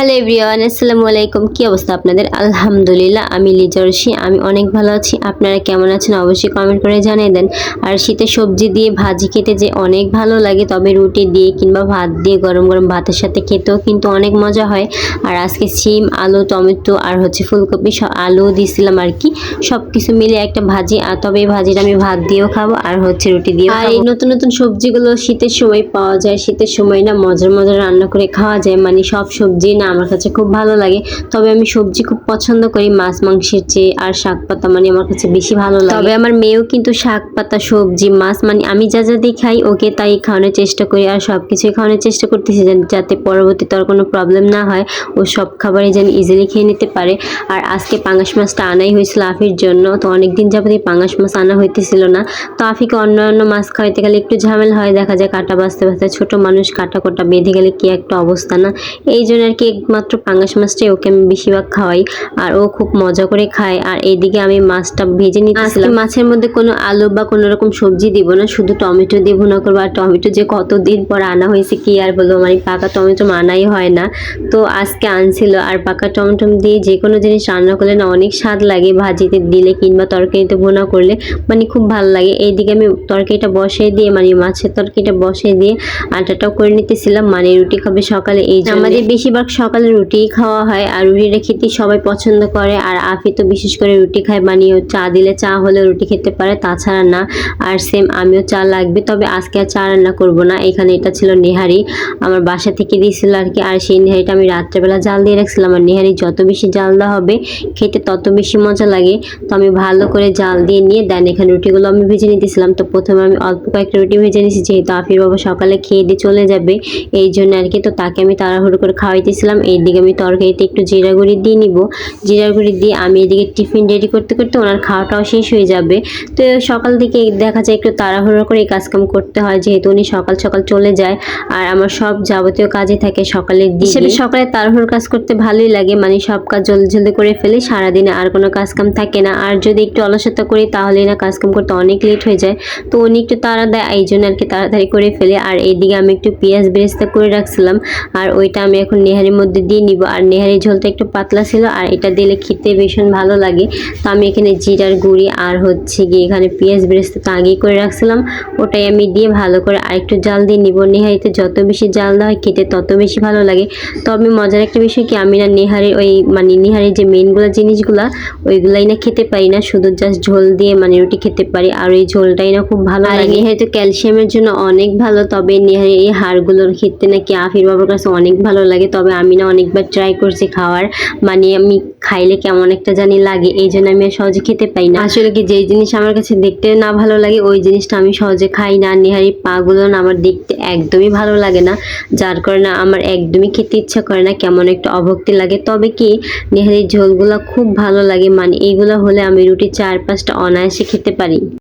Hello everyone আসসালামু আলাইকুম। কি অবস্থা আপনাদের? আলহামদুলিল্লাহ আমি লিজর্সি আমি অনেক ভালো আছি। আপনারা কেমন আছেন অবশ্যই কমেন্ট করে জানিয়ে দেন। আর শীতের সবজি দিয়ে ভাজি খেতে যে অনেক ভালো লাগে তবে রুটি দিয়ে কিংবা ভাত দিয়ে গরম গরম ভাতের সাথে খেতেও কিন্তু অনেক মজা হয়। আর আজকে সিম আলু টমেটো আর হচ্ছে ফুলকপি সব আলু দিয়েছিলাম আর কি। সব কিছু মিলে একটা ভাজি আর তবে এই ভাজিটা আমি ভাত দিয়েও খাব আর হচ্ছে রুটি দিয়েও আর এই নতুন নতুন সবজিগুলো শীতের সময় পাওয়া যায় শীতের সময় না মজার মজার রান্না করে খাওয়া যায়। মানে সব সবজি না আমার কাছে খুব ভালো লাগে। তবে আমি সবজি খুব পছন্দ করি, মাছ, মাংসের চেয়ে, আর শাক পাতা মানে আমার কাছে বেশি ভালো লাগে। তবে আমার মেয়েও কিন্তু শাক, পাতা, সবজি, মাছ মানে আমি যা যা দিয়ে খাই, ওকে তাই খাওয়ানোর চেষ্টা করি, আর সব কিছুই খাওয়ানোর চেষ্টা করতেছি যাতে পরবর্তীতে আর কোনো প্রবলেম না হয়। ও সব খাবারই যেন ইজিলি খেয়ে নিতে পারে। আর আজকে পাঙাশ মাছটা আনাই হয়েছিল আফির জন্য, তো অনেক দিন যাবত এই পাঙাশ মাছ আনা হইতেছিল না। তো আফিকে অন্য অন্য মাছ খাওয়াইতে গেলে একটু ঝামেলা হয়, দেখা যায় কাটা বাঁচতে বাঁচতে ছোট মানুষ কাটা কোটা বেঁধে গেলে কি একটা অবস্থা না? এই জন্য আর কি একমাত্র পাঙাশ মাছটাই ওকে আমি বেশিরভাগ খাওয়াই। আর ও খুব মজা করে খায়। আর এইদিকে আমি মাছটা ভেজে নিতেছিলাম। মাছের মধ্যে কোনো আলু বা কোনো রকম সবজি দিব না, শুধু টমেটো দিয়ে ভুনা করব। আর টমেটো যে কতদিন পর আনা হয়েছে কি আর বলব? মানে পাকা টমেটো আনাই হয় না। তো আজকে আনছিল। আর পাকা টমেটো দিয়ে যে কোনো জিনিস রান্না করলে না অনেক স্বাদ লাগে। ভাজিতে দিলে কিংবা তরকারিতে ভুনা করলে মানে খুব ভালো লাগে। এইদিকে আমি তরকারিটা বসিয়ে দিয়ে মানে মাছের তরকারিটা বসিয়ে দিয়ে আটাটাও করে নিতেছিলাম। মানে রুটি খাবে সকালে, এই। আমাদের বেশিরভাগ সকালে রুটিই খাওয়া হয় আর রুটিটা খেতে সবাই পছন্দ করে। আর আফি তো বিশেষ করে রুটি খায় বানিয়ে চা দিলে চা হলে রুটি খেতে পারে, তাছাড়া না। আর সেম আমিও চা লাগবে, তবে আজকে আর চা রান্না করব না। এখানে এটা ছিল নেহারি। আমার বাসা থেকে দিয়েছিল আর কি, আর সেই নেহারিটা আমি রাত্রেবেলা জাল দিয়ে রাখছিলাম। আর নেহারি যত বেশি জাল দেওয়া হবে, খেতে তত বেশি মজা লাগে। তো আমি ভালো করে জাল দিয়ে নিয়ে, দেন এখানে রুটিগুলো আমি ভেজে নিতেছিলাম। তো প্রথমে আমি অল্প কয়েকটা রুটি ভেজে নিয়েছি, যেহেতু আফির বাবা সকালে খেয়ে দিয়ে চলে যাবে, এই জন্য আর কি। তো তাকে আমি তাড়াহুড়ো করে খাওয়াইতেছিলাম। এইদিকে আমি তরকারিতে একটু জিরা গুঁড়ি দিয়ে নিব। জিরা গুঁড়ি দিয়ে আমি এদিকে টিফিন রেডি করতে করতে ওনার খাওয়াটাও শেষ হয়ে যাবে। তো সকাল থেকে দেখা যায় একটু তাড়াহুড়ো করে এই কাজকাম করতে হয়, যেহেতু উনি সকাল সকাল চলে যায়। আর আমার সব যাবতীয় কাজে থাকে সকালের দিকে হিসেবে সকালে তাড়াহুড়ো কাজ করতে ভালোই লাগে মানে সব কাজ জলদি জলদি করে ফেলে সারাদিনে আর কোনো কাজকাম থাকে না। আর যদি একটু অলসতা করি তাহলে না কাজকাম করতে অনেক লেট হয়ে যায়। তো উনি একটু তাড়া দেয়, এই জন্য আর কি তাড়াতাড়ি করে ফেলে। আর এইদিকে আমি একটু পেঁয়াজ বেরেস্তা করে রাখছিলাম। আর ওইটা আমি এখন নেহারির মধ্যে দিয়ে নিব। আর নেহারি ঝোলটা একটু পাতলা ছিল আর এটা দিলে খেতে ভীষণ ভালো লাগে। তো আমি এখানে জিরার গুঁড়ি আর হচ্ছে গিয়ে এখানে পেঁয়াজ বেরেস্তা তো আগেই করে রাখছিলাম। ওটাই আমি দিয়ে ভালো করে আরেকটু জাল দিয়ে নিব। নেহারিতে যত বেশি জাল দেওয়া হয় খেতে তত বেশি ভালো লাগে। তবে মজার একটা বিষয় কি আমি না নেহারি ওই মানে নেহারির যে মেনগুলো জিনিসগুলো ওইগুলাই না খেতে পারি না। শুধু জাস্ট ঝোল দিয়ে মানে রুটি খেতে পারি। আর ওই ঝোলটাই না খুব ভালো লাগে। নেহারি তো ক্যালসিয়ামের জন্য অনেক ভালো। তবে নেহারি এই হাড়গুলোর খেতে নাকি আফির বাবার কাছে অনেক ভালো লাগে। তবে আমি না অনেকবার ট্রাই করছি খাওয়ার। মানে আমি খাইলে কেমন একটা জানি লাগে, এই জন্য আমি সহজে খেতে পাই না। আসলে কি যেই জিনিস আমার কাছে দেখতে না ভালো লাগে, ওই জিনিসটা আমি সহজে খাই না। নেহারি পাগুলো না আমার দেখতে একদমই ভালো লাগে না। যার কারণে আমার একদমই খেতে ইচ্ছা করে না, কেমন একটা অভক্তি লাগে। তবে কি, নেহারির ঝোলগুলো খুব ভালো লাগে। মানে এইগুলো হলে আমি রুটি চার পাঁচটা অনায়াসে খেতে পারি।